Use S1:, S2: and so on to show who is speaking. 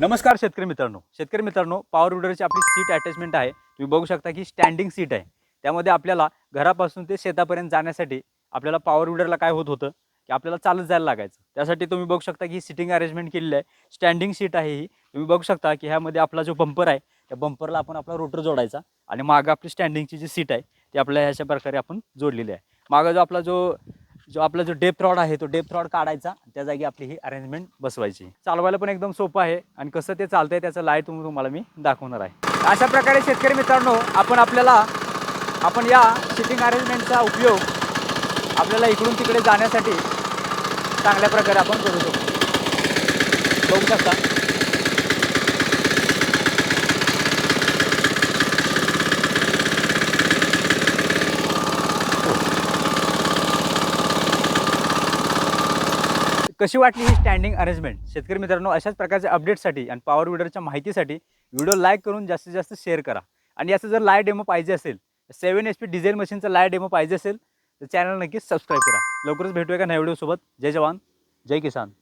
S1: नमस्कार शेतकरी मित्रांनो. शेतकरी मित्रांनो पॉवर विडरची आपली सीट अटॅचमेंट आहे. तुम्ही बघू शकता की स्टँडिंग सीट आहे. त्यामध्ये आपल्याला घरापासून ते शेतापर्यंत जाण्यासाठी आपल्याला पॉवर विडरला काय होत होतं? की आपल्याला चालत जायला लागायचं. त्यासाठी तुम्ही बघू शकता की सिटिंग अरेंजमेंट केलेली आहे. स्टँडिंग सीट आहे ही. तुम्ही बघू शकता की ह्यामध्ये आपला जो बंपर आहे त्या बंपरला आपण आपला रोटर जोडायचा आणि मागं आपली स्टँडिंगची जी सीट आहे ती आपल्या ह्याच्या प्रकारे आपण जोडलेली आहे. मागं जो आपला जो जो आपला जो डेप रॉड आहे तो डेप रॉड काढायचा. त्या जागी आपली ही अरेंजमेंट बसवायची. चालवायला पण एकदम सोपं आहे. आणि कसं ते चालतंय त्याचं लाइट तुम्ही तुम्हाला मी दाखवणार आहे. अशा प्रकारे शेतकरी मित्रांनो आपण आपल्याला आपण या सिटिंग अरेंजमेंटचा उपयोग आपल्याला इकडून तिकडे जाण्यासाठी चांगल्या प्रकारे आपण करू शकतो. बघू शकता. कशी वाटली ही स्टँडिंग अरेंजमेंट शेतकरी मित्रांनो अशाच प्रकारच्या अपडेटसाठी आणि पॉवर विडरच्या माहितीसाठी व्हिडिओ लाईक करून जास्तीत जास्त शेअर करा. आणि याचं जर लाय डेमो पाहिजे असेल सेवन एच पी डिझेल मशीनचा लाय डेमो पाहिजे असेल तर चॅनल नक्कीच सबस्क्राईब करा. लवकरच भेटूया का नव्या व्हिडिओसोबत जय जवान जय किसान.